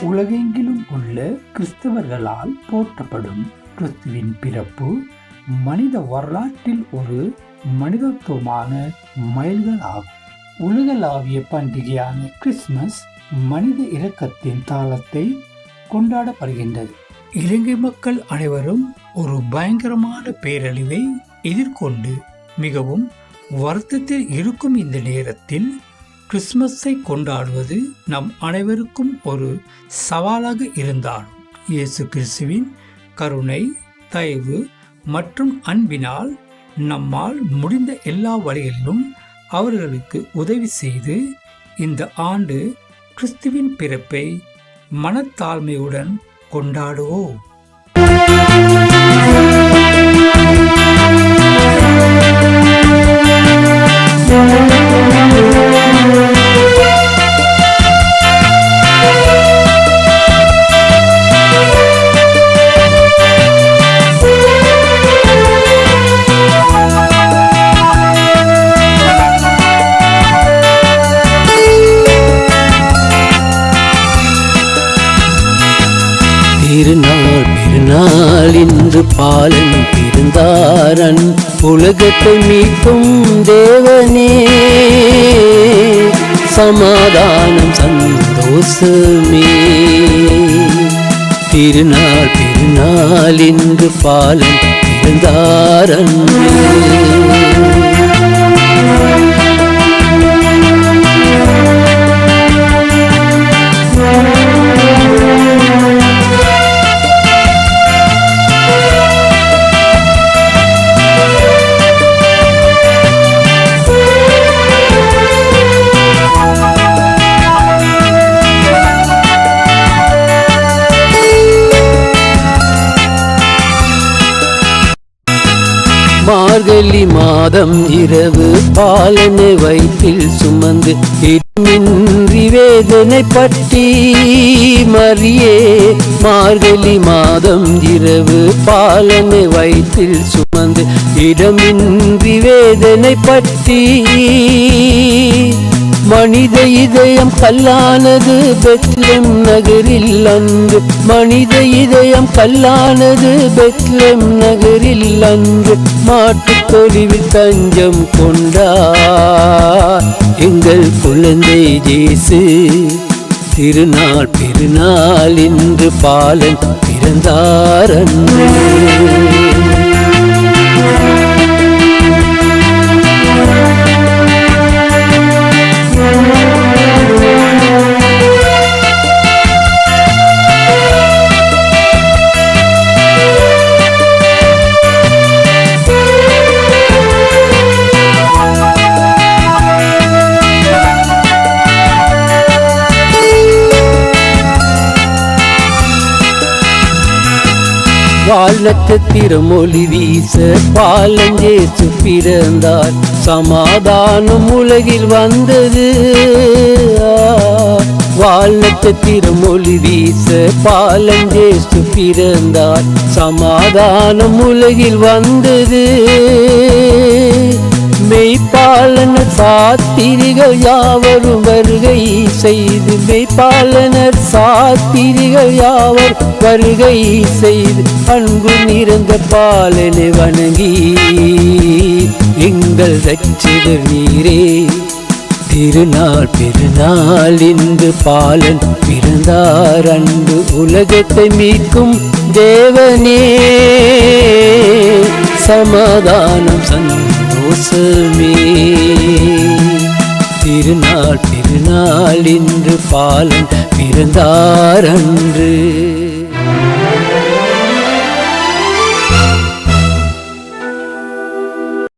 உலகெங்கிலும் உள்ள கிறிஸ்தவர்களால் போற்றப்படும் கிறிஸ்துவின் பிறப்பு மனித வரலாற்றில் ஒரு மனிதத்துவமான மைல்களாகும் உலகளாவிய பண்டிகையான கிறிஸ்துமஸ் மனித இரக்கத்தின் தாளத்தை கொண்டாடப்படுகின்றது. இலங்கை மக்கள் அனைவரும் ஒரு பயங்கரமான பேரழிவை எதிர்கொண்டு மிகவும் வருத்தத்தில் இருக்கும் இந்த நேரத்தில் கிறிஸ்மஸை கொண்டாடுவது நம் அனைவருக்கும் ஒரு சவாலாக இருந்தாலும் இயேசு கிறிஸ்துவின் கருணை தயவு மற்றும் அன்பினால் நம்மால் முடிந்த எல்லா வழிகளிலும் அவர்களுக்கு உதவி செய்து இந்த ஆண்டு கிறிஸ்துவின் பிறப்பை மனத்தாழ்மையுடன் கொண்டாடுவோம். திருநாள் பெருநாள் இன்று பாலன் பிறந்தாரன் உலகத்தை மீட்கும் தேவனே. சமாதானம் சந்தோஷமே. திருநாள் பெருநாள் இன்று பாலன் பிறந்தாரன் மார்கழி மாதம் இரவு பாலனை வயிற்றில் சுமந்து இடமின்றி வேதனை பற்றி மறியே. மார்கழி மாதம் இரவு பாலனை வயிற்றில் சுமந்து இடமின்றி வேதனை பற்றி மனித இதயம் கல்லானது பெத்லெம் நகரில் அன்று. மனித இதயம் கல்லானது பெத்லெம் நகரில் அன்று. மாட்டுத் தொழிவில் தஞ்சம் கொண்டார். எங்கள் குழந்தை ஜேசு திருநாள் பெருநாள் இன்று பாலன் பிறந்தார் அன்று. வாழ் நட்சத்திரம் ஒளி வீச பாலஞ்சேசு பிறந்தார். சமாதானம் உலகில் வந்தது. வாழ் நட்சத்திரம் ஒளி வீச பாலஞ்சேசு பிறந்தார். சமாதானம் உலகில் வந்தது. மெய்ப்பாலனர் சாத்திரிகள் யாவரும் வருகை செய்து மெய்ப்பாளனர் சாத்திரிகள் யாவர் வருகை செய்து அன்பு நிறைந்த பாலனை வணங்கி எங்கள் சச்சித நீரே. திருநாள் பெருநாள் இன்று பாலன் பிறந்தார். அன்பு உலகத்தை மீட்கும் தேவனே. சமாதானம் சந்தோஷமே. திருநாள் பெருநாள் இன்று பாலன் பிறந்தார் அன்று.